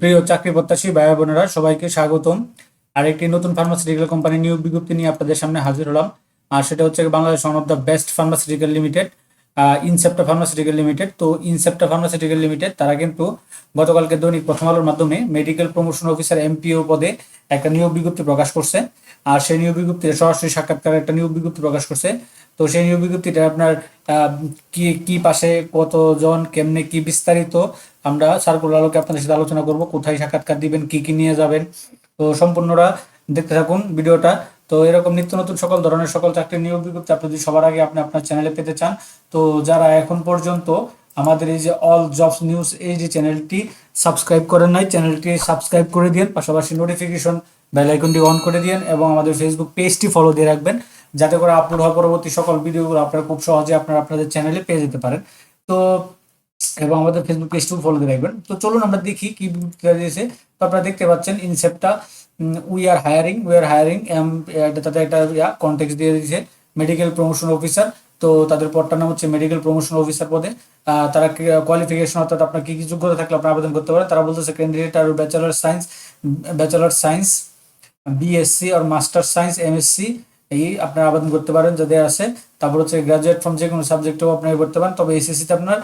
প্রিয় চাকরি প্রত্যাশী ভাই বোনেরা, সবাইকে স্বাগতম। আর একটি নতুন ফার্মাসিউটিক্যাল কোম্পানি নিয়োগ বিজ্ঞপ্তি নিয়ে আপনাদের সামনে হাজির হলাম। আর সেটা হচ্ছে Bangladesh one of the best pharmaceutical limited Incepta pharmaceutical limited তো ইনসেপ্টা ফার্মাসিউটিক্যাল লিমিটেড তারা কিন্তু গতকালকে দৈনিক প্রথম আলোর মাধ্যমে মেডিকেল প্রমোশন অফিসার এমপিও পদে একটা নিয়োগ বিজ্ঞপ্তি প্রকাশ করছে। আর সেই নিয়োগ বিজ্ঞপ্তিতে সরাসরি সাক্ষাৎকার একটা নিয়োগ বিজ্ঞপ্তি প্রকাশ করছে। তো সেই নিয়োগ বিজ্ঞপ্তিটা আপনার কি কি পাশে কতজন, কেমনে কি বিস্তারিত, আমরা সার্কুলার আলোকে আপনাদের সাথে আলোচনা করব। কোথায় সাক্ষাৎকার দিবেন, কি কি নিয়ে যাবেন। তো সম্পূর্ণরা দেখতে থাকুন ভিডিওটা। তো এরকম নিত্য নতুন সকল ধরনের সকল চাকরির নিয়োগ বিজ্ঞপ্তি আপনি যদি সবার আগে আপনি আপনার চ্যানেলে পেতে চান, তো যারা এখন পর্যন্ত আমাদের এই যে অল জবস নিউজ এই যে চ্যানেলটি সাবস্ক্রাইব করেন নাই চ্যানেলটি সাবস্ক্রাইব করে দিন পাশাপাশি নোটিফিকেশন বেল আইকনটি অন করে দিন এবং আমাদের ফেসবুক পেজটি ফলো দিয়ে রাখবেন, যাতে করে আপলোড হওয়ার পরবর্তী সকল ভিডিওগুলো আপনারা খুব সহজে আপনারা আপনাদের চ্যানেলে পেয়ে যেতে পারেন। তো এবং আমাদের ফেসবুক পেজটিও ফলো দিয়ে রাখবেন। তো চলুন আমরা দেখি কি দিয়েছে। তো আপনারা দেখতে পাচ্ছেন ইনসেপ্টটা we are hiring we are hiring M তাতে একটা কন্টেক্ট দিয়ে দিয়েছে মেডিকেল প্রমোশন অফিসার তো তাদের পদটার নাম হচ্ছে মেডিকেল প্রমোশন অফিসার পদে। তারা কোয়ালিফিকেশন অর্থাৎ আপনার কি কি যোগ্যতা থাকলে আপনি আবেদন করতে পারেন। তারা বলতেছে ক্যান্ডিডেট আর bachelor science bachelor science BSc আর মাস্টার সায়েন্স এমএসসি এই আপনার আবেদন করতে পারেন যাদের আছে তারপর হচ্ছে গ্রাজুয়েট ফ্রম যে কোনো সাবজেক্টেও আপনি এ করতে পারেন। তবে এসএসসিতে আপনার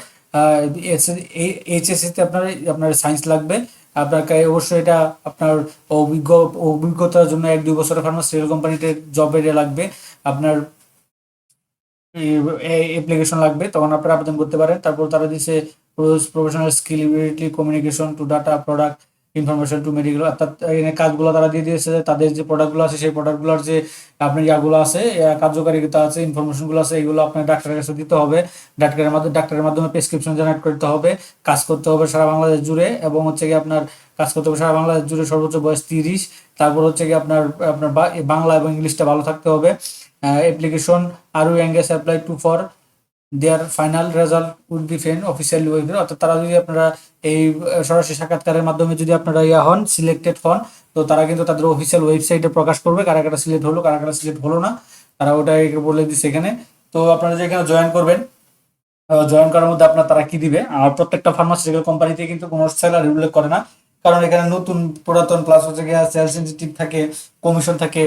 এইচএসসিতে আপনার আপনার সায়েন্স লাগবে। আপনার কা- অবশ্যই এটা আপনার অভিজ্ঞ, অভিজ্ঞতার জন্য এক, দুই বছরের ফার্মাসিউটিক্যাল কোম্পানিতে জব জবের লাগবে। আপনার অ্যাপ্লিকেশন লাগবে, তখন আপনারা আবেদন করতে পারেন। তারপর তারা দিচ্ছে professional skill communication to data product information to medical অর্থাৎ এখানে কাজগুলো তারা দিয়ে দিয়েছে, তাদের যে প্রোডাক্টগুলো আছে, সেই প্রোডাক্টগুলোর যে আপনার ইয়াগুলো আছে কার্যকারিতা আছে ইনফরমেশনগুলো আছে, এগুলো আপনার ডাক্তারের কাছে দিতে হবে। ডাক্তারের মাধ্যমে ডাক্তারের মাধ্যমে প্রেসক্রিপশন জেনারেট করতে হবে, কাজ করতে হবে সারা বাংলাদেশ জুড়ে এবং হচ্ছে কি আপনার কাজ করতে হবে সারা বাংলাদেশ জুড়ে সর্বোচ্চ বয়স তিরিশ। তারপর হচ্ছে কি আপনার আপনার বাংলা এবং ইংলিশটা ভালো থাকতে হবে। Application are you engage apply to for their final result will be then officially website অর্থাৎ তারা যদি আপনারা এই সরাসরি সাক্ষাৎকারের মাধ্যমে যদি আপনারা ইয়া হন সিলেক্টেড হন, তো তারা কিন্তু তাদের অফিসিয়াল ওয়েবসাইটে প্রকাশ করবে, কারা কারা সিলেক্ট হলো, কারা কারা সিলেক্ট হলো না, তারা ওটাই বলে দিচ্ছে এখানে। তো আপনারা যেখানে জয়েন করবেন জয়েন করার মধ্যে আপনার তারা কি দিবে? আর প্রত্যেকটা ফার্মাসিউটিক্যাল কোম্পানিতে কিন্তু কোনো স্যালারি উল্লেখ করে না, কারণ এখানে নতুন পুরাতন প্লাস হচ্ছে গিয়ে সেলস ইনসেন্টিভ থাকে কমিশন থাকে,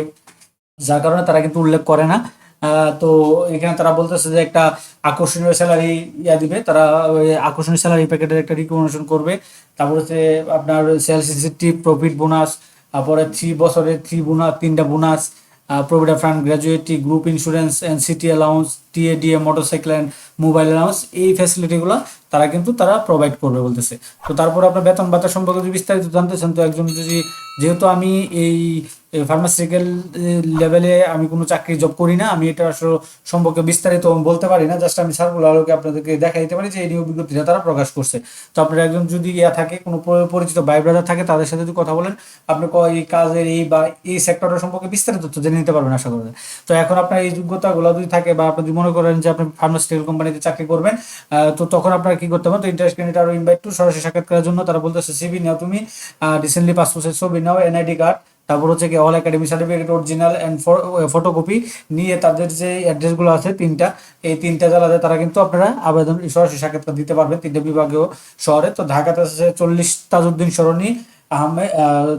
যার কারণে তারা কিন্তু উল্লেখ করে না। তো এখানে তারা বলতেছে যে একটা আকর্ষণীয় স্যালারি ইয়া দিবে। তারা আকর্ষণীয় স্যালারি প্যাকেটের একটা রিকমেন্ডেশন করবে। তারপর হচ্ছে আপনার সেলস ইনসেন্টিভ প্রফিট বোনাস তারপরে থ্রি বছরের থ্রি বোনাস তিনটা bonus provident fund gratuity group insurance and city allowance TADA motorcycle and mobile allowance এই ফ্যাসিলিটিগুলো তারা কিন্তু তারা প্রোভাইড করবে বলতেছে। তো তারপর আপনার বেতন ভাতা সম্পর্কে যদি বিস্তারিত জানতে চান, তো একজন যদি, যেহেতু আমি এই ফার্মাসিউটিক্যাল লেভেলে আমি কোনো চাকরি জব করি না, আমি এটা আসলে সম্পর্কে বিস্তারিত বলতে পারি না জাস্ট আমি সার্কুলার আলোকে আপনাদেরকে দেখা দিতে পারি যে এই নিয়োগ তারা প্রকাশ করছে। তো আপনার একজন যদি ইয়া থাকে, কোনো পরিচিত ভাই ব্রাদার থাকে, তাদের সাথে যদি কথা বলেন, আপনি এই কাজের এই বা এই সেক্টরের সম্পর্কে বিস্তারিত তথ্য জেনে নিতে পারবেন আশা করি। তো এখন আপনার এই যোগ্যতাগুলো যদি থাকে বা আপনি যদি মনে করেন যে আপনি ফার্মাসিউটিক্যাল কোম্পানিতে চাকরি করবেন তো তখন আপনার কি করতে হবে তো ইন্টারেস্ট ক্যান্ডিডেট আরও ইনভাইট টু সরাসরি সাক্ষাৎকারের জন্য তারা বলতেছে সিবি নাও তুমি রিসেন্টলি পাসপোর্টের ছবি নাও এনআইডি কার্ড তারপর হচ্ছে কি all academy certificate original and photocopy নিয়ে তাদের যে অ্যাড্রেসগুলো আছে তিনটা, এই তিনটা জেলাতে তারা কিন্তু আপনারা আবেদন সরাসরি সাক্ষাৎকার দিতে পারবেন। তিনটা বিভাগীয় শহরে। তো ঢাকাতে আছে চল্লিশ তাজউদ্দিন সরণি আহমেদ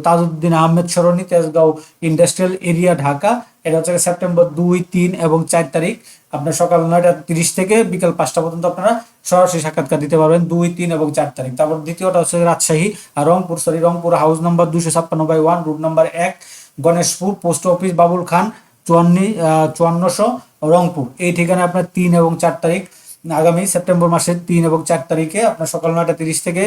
তাজউদ্দিন আহমেদ সরণি, তেজগাঁও ইন্ডাস্ট্রিয়াল এরিয়া, ঢাকা। এটা হচ্ছে সেপ্টেম্বর দুই, তিন এবং চার তারিখ। আপনার সকাল নয়টা তিরিশ থেকে বিকাল পাঁচটা পর্যন্ত আপনারা সরাসরি সাক্ষাৎকার দিতে পারবেন দুই, তিন এবং চার তারিখ। তারপর দ্বিতীয়টা হচ্ছে রাজশাহী আর Rangpur sorry Rangpur house number দুশো ছাপ্পান্ন বাই ওয়ান রুট নাম্বার এক, গণেশপুর পোস্ট অফিস বাবুল খান, চুয়ান্নি চুয়ান্নশো, রংপুর। এই ঠিকানায় আপনার তিন এবং চার তারিখ। আগামী সেপ্টেম্বর মাসের তিন এবং চার তারিখে আপনার সকাল নয়টা তিরিশ থেকে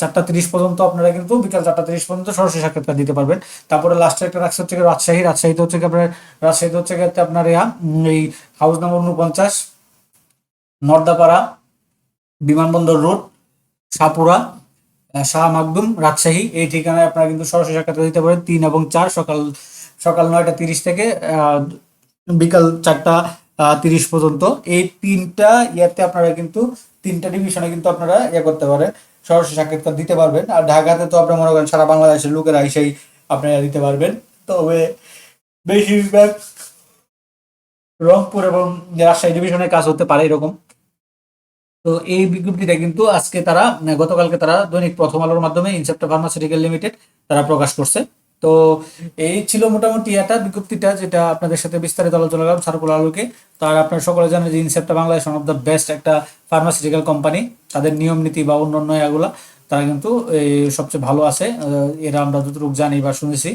চারটা তিরিশ পর্যন্ত আপনারা কিন্তু বিকাল চারটা তিরিশ পর্যন্ত সরাসরি সাক্ষাৎকার দিতে পারবেন। তারপরে লাস্টে একটা রাখছে হচ্ছে রাজশাহী রাজশাহীতে হচ্ছে আপনার রাজশাহীতে হচ্ছে আপনার ইয়া এই হাউস নাম্বার উনপঞ্চাশ নর্দাপাড়া, বিমানবন্দর রোড সাপুরা শাহ মাকদুম, রাজশাহী, এই ঠিকানায় আপনারা কিন্তু সরাসরি সাক্ষাৎকার দিতে পারেন তিন এবং চার সকাল সকাল নয়টা তিরিশ থেকে বিকাল চারটা তিরিশ পর্যন্ত। এই তিনটা ইয়াতে আপনারা কিন্তু, তিনটা ডিভিশনে কিন্তু আপনারা ইয়ে করতে পারেন। সরাসরি সাক্ষাৎকার দিতে পারবেন। আর ঢাকাতে তো আপনি মনে করেন সারা বাংলাদেশের লোকেরা এসেই আপনারা দিতে পারবেন। তবে বেশিরভাগ রংপুর এবং রাজশাহী ডিভিশনের কাজ হতে পারে এরকম। তো এই বিজ্ঞপ্তিটা কিন্তু আজকে তারা, গতকালকে তারা দৈনিক প্রথম আলোর মাধ্যমে ইনসেপ্টা ফার্মাসিউটিক্যাল লিমিটেড তারা প্রকাশ করছে। তো এই ছিল মোটামুটি এটা বিজ্ঞপ্তিটা যেটা আপনাদের সাথে বিস্তারিত আলোচনা করলাম সার্কুলার আলোকে তার আপনারা সকলে জানেন যে Incepta Bangladesh one of the best একটা ফার্মাসিউটিক্যাল কোম্পানি তাদের নিয়ম নীতি বা অন্যান্য এগুলা, তারা কিন্তু সবচেয়ে ভালো আছে। এরা আমরা যতটুকু জানি বা শুনেছি।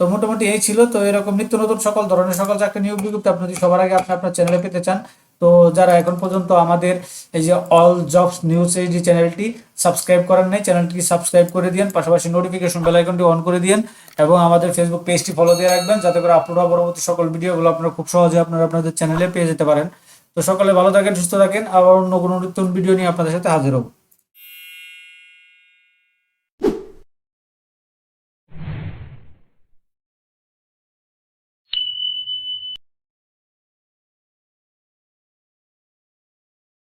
তো মোটামুটি এই ছিল। তো এরকম নিত্য নতুন সকল ধরনের সকল চাকরি নিয়োগ বিজ্ঞপ্তি আপনি যদি সবার আগে আপনি আপনার চ্যানেলে পেতে চান। তো যারা এখন পর্যন্ত আমাদের এই যে অল জবস নিউজ এই যে চ্যানেলটি সাবস্ক্রাইব করেন নাই চ্যানেলটি সাবস্ক্রাইব করে দিন পাশাপাশি নোটিফিকেশন বেল আইকনটি অন করে দিন এবং আমাদের ফেসবুক পেজটি ফলো দিয়ে রাখবেন যাতে করে হওয়া পরবর্তী সকল ভিডিওগুলো আপনারা খুব সহজে আপনারা আপনাদের চ্যানেলে পেয়ে যেতে পারেন। তো সকলে ভালো থাকেন, সুস্থ থাকেন। আবার অন্য কোনো নতুন ভিডিও নিয়ে আপনাদের সাথে হাজির হব।